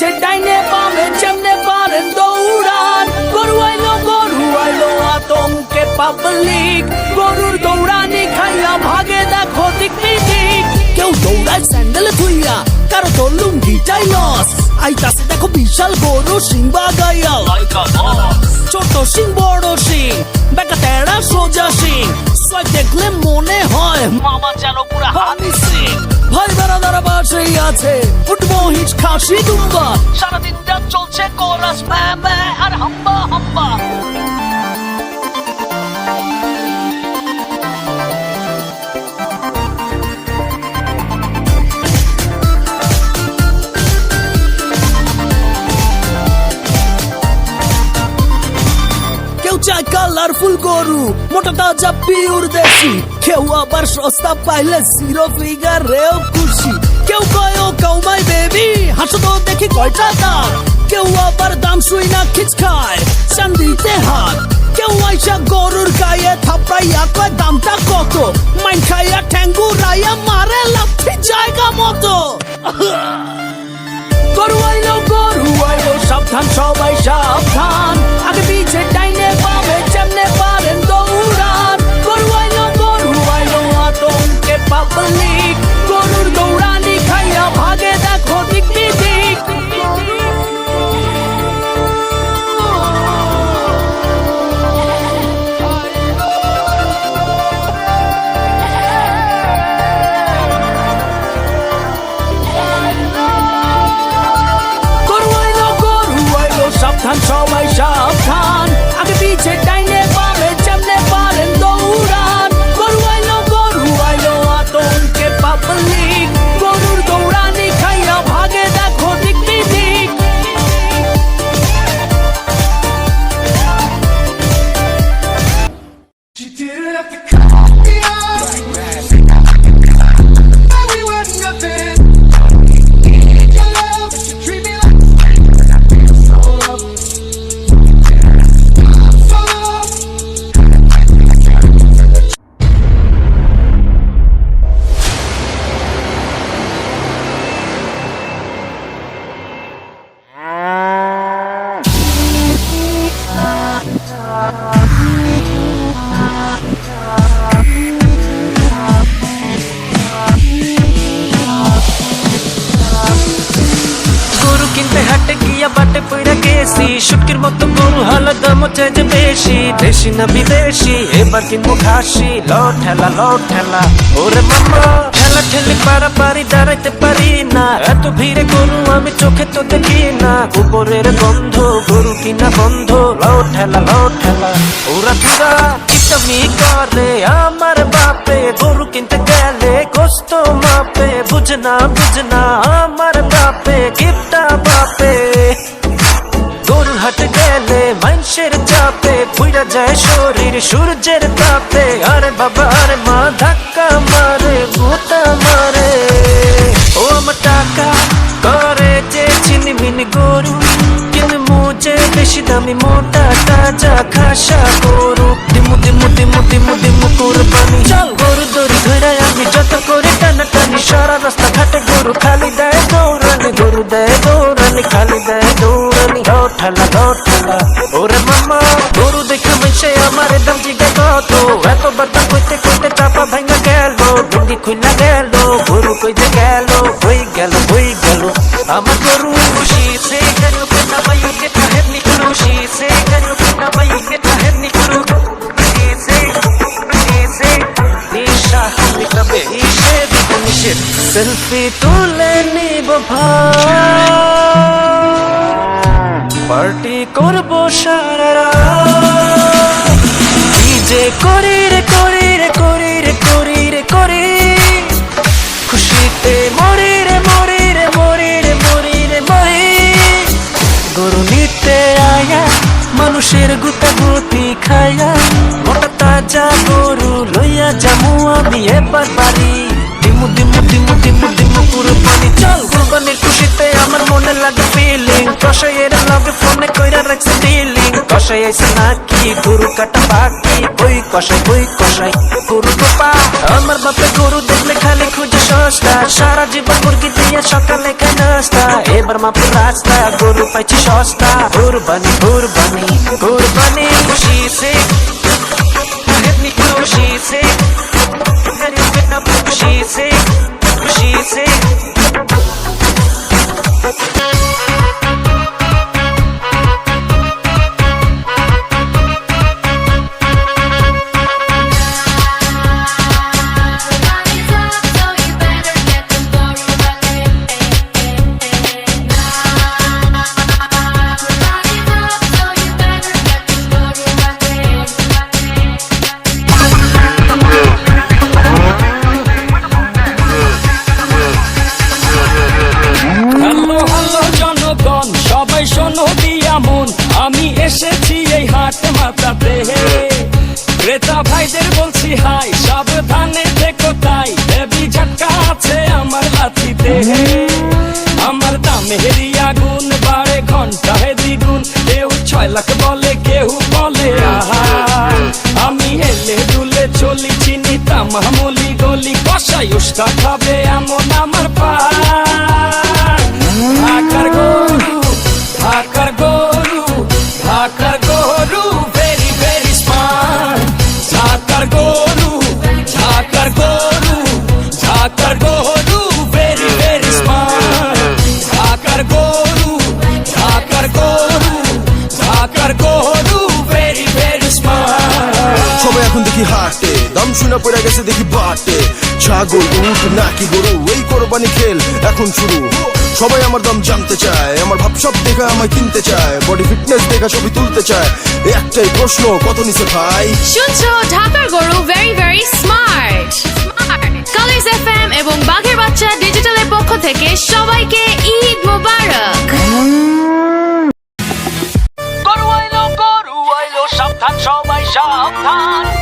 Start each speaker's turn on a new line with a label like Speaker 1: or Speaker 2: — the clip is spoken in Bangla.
Speaker 1: বামে যেমনে পারেন দৌড়ান। গরু আইলো গরু আইলো আতঙ্কে পাবলিক গরুর দৌড়ানি খাইয়া ভাগে দেখো দিক দিক কেউ দৌড়ায় স্যান্ডেল থুইয়া কারও তো লুঙ্গিটাই লস আইতাছে দেখো বিশাল গরু সিং বাগাইয়া লাইকা ছোট সিং বড় সিং বেকা তেড়া সোজা সিং সয় দেখলে মনে হয় মামা যেন পুরা হানি সিং বেড়াদারা আছে। উঠবো হিচ খাসি দুম্বা। সারাদিনটা চলছে কোরাস ম্যা ম্যা আর হাম্বা হাম্বা। কেউ চায় কালারফুল গরু মোটা তাজা পিওর দেশি। কেউ আবার সস্তা পাইলে জিরো ফিগার রেও খুশি। হাসো তো দেখি কয়টা দাম কেউ আবার দাম শুই না খিচ খায়, চান্দিতে হাত। কেউ আইসা গরুর গায়ে থাপড়াইয়া কয়, দামটা কত? মাইন খাইয়া ঠ্যাঙ্গু রাইয়া মারে লাফি জায়গা মতো। গরু আইলো গরু আইলো, সাবধান সবাই সাবধান
Speaker 2: মতো হলো বেশি, দেশি না বিদেশি, এবার ল ঠেলা ল ঠেলা। ওরে মামা পারা পারি দাঁড়াইতে পারি না। এত ভিড়ে গরু আমি চোখে তো দেখি না। গন্ধ, গরু কিনা বন্ধ, ল ঠেলা ল ঠেলা। ওরা পুরা কিতামি করে, আমার বাপে গরু কিনতে গেলে কষ্ট মাপে। বুঝনা বুঝনা, আমার মানুষের চাপে পুইরা যায় শরীর, সূর্যের তাপে, আরে বাবা, আরে মা, ধাক্কা মারে, গোতা মারে। ও আমার টাকা করে যে চিনি মিনি গরু কিন্তু মুজে বেশি দামি মোটা তাজা খাসা গরু। দিমু দিমু দিমু দিমু দিমু কুরবানি। চল গরু দড়ি ধরে আমি যত করে টানা টানি সারা রাস্তা ঘাটে কত এত বাতা কইতে কইতে চাপা ভাঙা গেল। ডুঙ্গি খুইলা গেল গরু কইতে গেল, হই গেল হই গেল। আমার গরু খুশি, সে গেল কেনা বায়ু কে তাহের নিকলু খুশি, সে গেল কেনা বায়ু কে তাহের নিকলু খুশি, সে সে নিশা আমি কবে ইসে দিব নিষেধ। সেলফি তুলে নিব ভাই। পার্টি করব সারা যে করি রে করি রে করি রে করি রে, করি। খুশিতে মরি রে মরি রে মরি রে মরি রে, মরি। গরু নিতে আয়া, মানুষের গুতা গুতি খায়া, মোটা তাজা গরু লইয়া জামু আমি এবার বাড়ি। দিমু দিমু দিমু দিমু দিমু পুরো পানি চল কুরবানির খুশিতে আমার মনে লাগে ফিলিং কষাইয়ের লগে কষাই আইসে নাকি? গরু কাটা বাকি বই কষাই বই কষাই। গরু গোপা আমার বাপে গরু দেখলে খালি খুঁজে
Speaker 3: দশটা সারা জীবন মুরগি দিয়ে সকালে খাই নাস্তা। এবার মাপু রাস্তা, গরু পাইছি সস্তা। কুরবানি কুরবানি কুরবানি খুশি সে খুশি সে খুশি সে
Speaker 1: খাবে এমন আমার পা ঢাকার গরু ঢাকার গরু ঢাকার গরু ভেরি ভেরি স্মার্ট ঢাকার গরু ঢাকার গরু ঢাকার গরু ভেরি ভেরি স্মার্ট ঢাকার গরু গরু গরু ভেরি ভেরি স্মার্ট
Speaker 4: সবাই এখন দেখি হাটে, দাম শুনে পড়ে গেছে দেখি বাটে। ছাগল উঠ নাকি গরু এই কোরবানি খেল এখন শুরু। সবাই আমার দাম জানতে চায় আমার ভাব সব দেখা আমায় কিনতে চায় বডি ফিটনেস দেখা ছবি তুলতে চায়। একটাই প্রশ্ন কত নিচে ভাই?
Speaker 5: শুনছো ঢাকার গরু very very smart colours FM এবং বাঘের বাচ্চা ডিজিটালের পক্ষ থেকে সবাইকে ঈদ মোবারক।
Speaker 1: গরু আইলো গরু আইলো সাবধান সবাই সাবধান।